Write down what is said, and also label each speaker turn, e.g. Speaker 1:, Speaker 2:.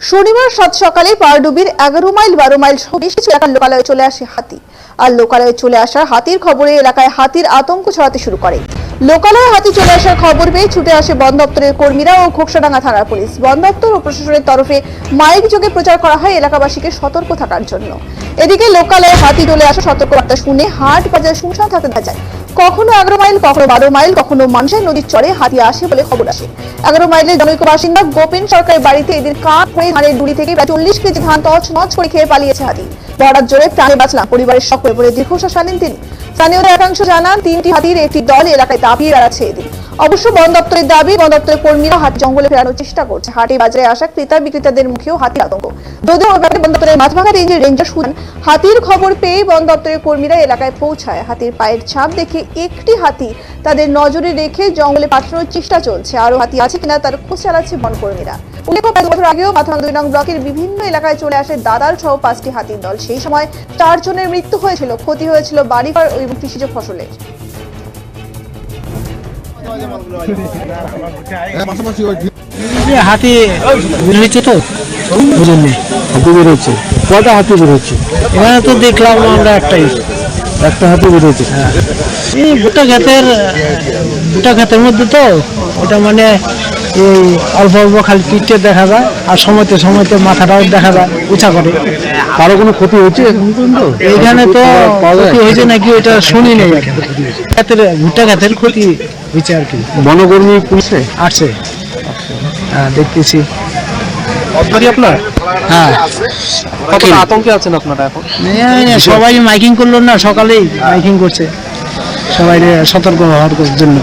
Speaker 1: শনিবার সাত সকালে পারডুবির এগারো মাইল, বারো মাইল সহ কিছু এলাকার লোকালয়ে চলে আসে হাতি। আর লোকালয়ে চলে আসার হাতির খবরে এলাকায় হাতির আতঙ্ক ছড়াতে শুরু করে। লোকালয়ে হাতি চলে আসার খবর পেয়ে ছুটে আসে বন দপ্তরের কর্মীরা ও খোকসাডাঙ্গা থানার পুলিশ। বন দপ্তর ও প্রশাসনের তরফে মাইক যোগে প্রচার করা হয় এলাকাবাসীকে সতর্ক থাকার জন্য। এদিকে লোকালয়ে হাতি চলে আসা সতর্কবার্তা শুনে হাট বাজার শুনশান থাকতে দেখা যায়। কখনো এগারো মাইল, কখনো বারো মাইল, কখনো মানুষের নদীর চরে হাতি আসে বলে খবর আসে। এগারো মাইলের জনৈক বাসিন্দা গোপেন সরকারের বাড়িতে এদের কাঠ হয়ে ধানের ডুড়ি থেকে প্রায় চল্লিশ কেজি ধান তছ নচ করে খেয়ে পালিয়েছে হাতি। বরাত জোরে প্রাণে বাঁচলাম। পরিবারের সকলে বলে দীর্ঘশ্বাস আনেন তিনি। স্থানীয়রা একাংশ জানান, তিনটি হাতির একটি দল এলাকায় দাপিয়ে বেড়াচ্ছে এদিন। অবশ্য বন দপ্তরের দাবি, বন দপ্তরের কর্মীরা হাট জঙ্গলে ফেরানোর চেষ্টা করছে। হাটে বাজারে আসা ক্রেতা বিক্রেতাদের মুখেও হাতির আতঙ্ক। যদিও বন দপ্তরের মাথাভাঙা রেঞ্জের রেঞ্জার সুদান হাতির খবর পেয়ে বন দপ্তরের কর্মীরা এলাকায় পৌঁছায়। হাতির পায়ের ছাপ দেখে একটি হাতি তাদের নজরে রেখে জঙ্গলে পাঠানোর চেষ্টা চলছে। আরও হাতি আছে কিনা তার খোঁজ চালাচ্ছে বন কর্মীরা। উল্লেখ্য কয়েক বছর আগেও মাথাভাঙা দুই নং ব্লকের বিভিন্ন এলাকায় চলে আসে দাদাল সহ পাঁচটি হাতির দল। সেই সময় চারজনের মৃত্যু হয়েছিল, ক্ষতি হয়েছিল বাড়িঘর এবং কৃষিজ ফসলের
Speaker 2: হাতি তো?
Speaker 3: হাতি বের হচ্ছে হাতি বের হচ্ছে
Speaker 2: এখানে তো দেখলাম আমরা একটাই।
Speaker 3: একটা হাতি
Speaker 2: ক্ষেতের, ভুট্টা ক্ষেতের মধ্যে তো ওটা মানে এই অল্প অল্প খালি পিঠে দেখা যায় আর সময়তে সময়তে মাথাটাও দেখা যায়, উঁচা করে।
Speaker 3: কারও কোনো ক্ষতি হচ্ছে? এখন
Speaker 2: তো ক্ষতি হয়েছে নাকি ওটা শুনি নেই ভুট্টা ক্ষেতের ক্ষতি হয়েছে আর কি।
Speaker 3: বনকর্মী পুলিশে?
Speaker 2: আসছে। হ্যাঁ দেখতেছি।
Speaker 3: আপনার?
Speaker 2: হ্যাঁ।
Speaker 3: কতটা আতঙ্কে আছেন আপনারা এখন?
Speaker 2: সবাই মাইকিং করল না সকালেই মাইকিং করছে। সবাই সতর্ক হওয়ার জন্য।